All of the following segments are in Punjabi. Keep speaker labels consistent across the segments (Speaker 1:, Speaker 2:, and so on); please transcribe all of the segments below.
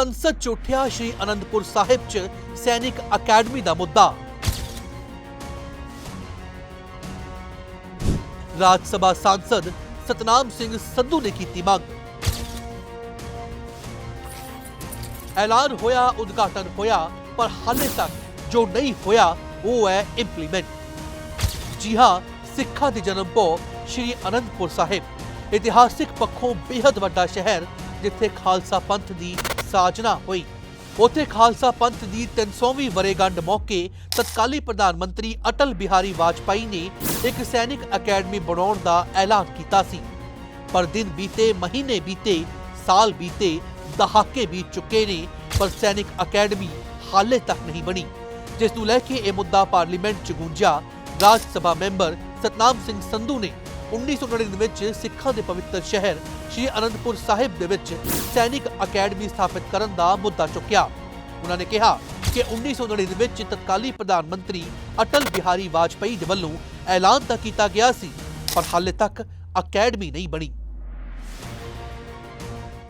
Speaker 1: ਸੰਸਦ ਚ ਉੱਠਿਆ ਸ਼੍ਰੀ ਅਨੰਦਪੁਰ ਸਾਹਿਬ ਚ ਸੈਨਿਕ ਅਕੈਡਮੀ ਦਾ ਮੁੱਦਾ। ਰਾਜ ਸਭਾ ਸਾਂਸਦ ਸਤਨਾਮ ਸਿੰਘ ਸੰਧੂ ਨੇ ਕੀਤੀ ਮੰਗ। ਐਲਾਨ ਹੋਇਆ, ਉਦਘਾਟਨ ਹੋਇਆ, ਪਰ ਹਾਲੇ ਤੱਕ ਜੋ ਨਹੀਂ ਹੋਇਆ, ਉਹ ਹੈ ਇੰਪਲੀਮੈਂਟ ਜੀ ਹਾਂ, ਸਿੱਖਾਂ ਦੀ ਜਨਮ ਭੋ ਸ਼੍ਰੀ ਅਨੰਦਪੁਰ ਸਾਹਿਬ। ਇਤਿਹਾਸਿਕ ਪੱਖੋਂ ਬੇहद ਵੱਡਾ ਸ਼ਹਿਰ, ਜਿੱਥੇ ਖਾਲਸਾ ਪੰਥ ਦੀ ਸਾਜਨਾ ਹੋਈ। ਉੱਥੇ ਖਾਲਸਾ ਪੰਥ ਦੀ 300ਵੀਂ ਵਰੇਗੰਢ ਮੌਕੇ ਤਤਕਾਲੀ ਪ੍ਰਧਾਨ ਮੰਤਰੀ ਅਟਲ ਬਿਹਾਰੀ ਵਾਜਪਾਈ ਨੇ ਇੱਕ ਸੈਨਿਕ ਅਕੈਡਮੀ ਬਣਾਉਣ ਦਾ ਐਲਾਨ ਕੀਤਾ ਸੀ। ਪਰ ਦਿਨ ਬੀਤੇ, ਮਹੀਨੇ ਬੀਤੇ, ਸਾਲ ਬੀਤੇ, ਦਹਾਕੇ ਬੀਤ ਚੁੱਕੇ ਨੇ, ਪਰ ਸੈਨਿਕ ਅਕੈਡਮੀ ਹਾਲੇ ਤੱਕ ਨਹੀਂ ਬਣੀ। ਜਿਸ ਨੂੰ ਲੈ ਕੇ ਇਹ ਮੁੱਦਾ ਪਾਰਲੀਮੈਂਟ 'ਚ ਗੂੰਜਿਆ, ਰਾਜ ਸਭਾ ਮੈਂਬਰ ਸਤਨਾਮ ਸਿੰਘ ਸੰਧੂ ਨੇ 1999 ਵਿੱਚ ਸਿੱਖਾਂ ਦੇ ਪਵਿੱਤਰ ਸ਼ਹਿਰ ਸ਼੍ਰੀ ਅਨੰਦਪੁਰ ਸਾਹਿਬ ਦੇ ਵਿੱਚ ਸੈਨਿਕ ਅਕੈਡਮੀ ਸਥਾਪਿਤ ਕਰਨ ਦਾ ਮੁੱਦਾ ਚੁੱਕਿਆ ਉਹਨਾਂ ਨੇ ਕਿਹਾ ਕਿ 1999 ਵਿੱਚ ਤਤਕਾਲੀ ਪ੍ਰਧਾਨ ਮੰਤਰੀ ਅਟਲ ਬਿਹਾਰੀ ਵਾਜਪਾਈ ਦੇ ਵੱਲੋਂ ਐਲਾਨ ਤਾਂ ਕੀਤਾ ਗਿਆ ਸੀ ਪਰ ਹਾਲੇ ਤੱਕ ਅਕੈਡਮੀ ਨਹੀਂ ਬਣੀ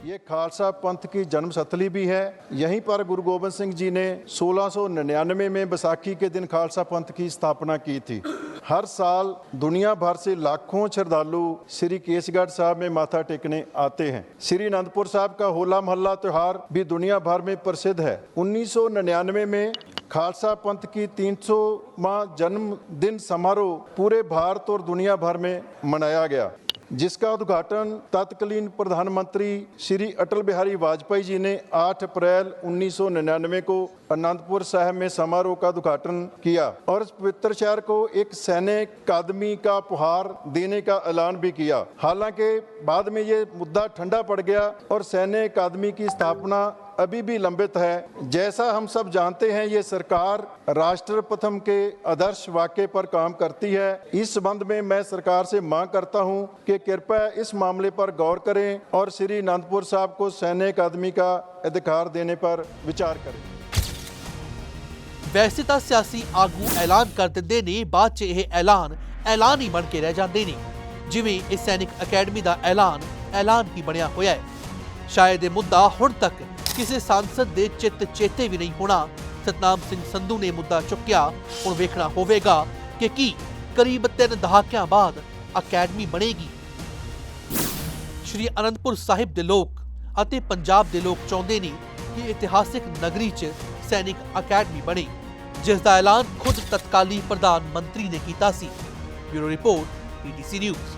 Speaker 2: ये खालसा पंथ की जन्म स्थली भी है यहीं पर गुरु गोबिंद सिंह जी ने 1699 में बैसाखी के दिन खालसा पंथ की स्थापना की थी हर साल दुनिया भर से लाखों श्रद्धालु श्री केसगढ़ साहब में माथा टेकने आते हैं। श्री अनंतपुर साहब का होला मोहल्ला त्यौहार भी दुनिया भर में प्रसिद्ध है। 1999 में खालसा पंथ की 300वां जन्मदिन समारोह पूरे भारत और दुनिया भर में मनाया गया, जिसका उद्घाटन तत्कालीन प्रधानमंत्री श्री अटल बिहारी वाजपेयी जी ने 8 अप्रैल 1999 को अनंतपुर साहब में समारोह का उद्घाटन किया और इस पवित्र शहर को एक सैनिक अकादमी का उपहार देने का ऐलान भी किया। हालाँकि बाद में ये मुद्दा ठंडा पड़ गया और सैन्य अकादमी की स्थापना अभी भी लंबित है। जैसा हम सब जानते हैं, ये सरकार राष्ट्र प्रथम के आदर्श वाक्य पर काम करती है। इस संबंध में मैं सरकार से मांग करता हूँ कि कृपया इस मामले पर गौर करें और श्री अनंतपुर साहब को सैन्य अकादमी का अधिकार देने पर विचार करें।
Speaker 1: ਵੈਸੇ ਤਾਂ ਸਿਆਸੀ ਆਗੂ ਐਲਾਨ ਕਰ ਦਿੰਦੇ ਨੇ, ਬਾਅਦ 'ਚ ਇਹ ਐਲਾਨ ਐਲਾਨ ਹੀ ਬਣ ਕੇ ਰਹਿ ਜਾਂਦੇ ਨੇ। ਜਿਵੇਂ ਇਸ ਸੈਨਿਕ ਅਕੈਡਮੀ ਦਾ ਐਲਾਨ ਐਲਾਨ ਹੀ ਬਣਿਆ ਹੋਇਆ ਹੈ। ਸ਼ਾਇਦ ਇਹ ਮੁੱਦਾ ਹੁਣ ਤੱਕ ਕਿਸੇ ਸੰਸਦ ਦੇ ਚਿੱਤ ਚੇਤੇ ਵੀ ਨਹੀਂ ਹੋਣਾ। ਸਤਨਾਮ ਸਿੰਘ ਸੰਧੂ ਨੇ ਮੁੱਦਾ ਚੁੱਕਿਆ। ਹੁਣ ਵੇਖਣਾ ਹੋਵੇਗਾ ਕਿ ਕੀ ਕਰੀਬ ਤਿੰਨ ਦਹਾਕਿਆਂ ਬਾਅਦ ਅਕੈਡਮੀ ਬਣੇਗੀ। ਸ਼੍ਰੀ ਅਨੰਦਪੁਰ ਸਾਹਿਬ ਦੇ ਲੋਕ ਅਤੇ ਪੰਜਾਬ ਦੇ ਲੋਕ ਚਾਹੁੰਦੇ ਨੇ ਕਿ ਇਤਿਹਾਸਿਕ ਨਗਰੀ 'ਚ ਸੈਨਿਕ ਅਕੈਡਮੀ ਬਣੇ। ਜਿਸ ਦਾ ਐਲਾਨ ਖੁਦ ਤਤਕਾਲੀ ਪ੍ਰਧਾਨ ਮੰਤਰੀ ਨੇ ਕੀਤਾ ਸੀ। Bureau report PTC news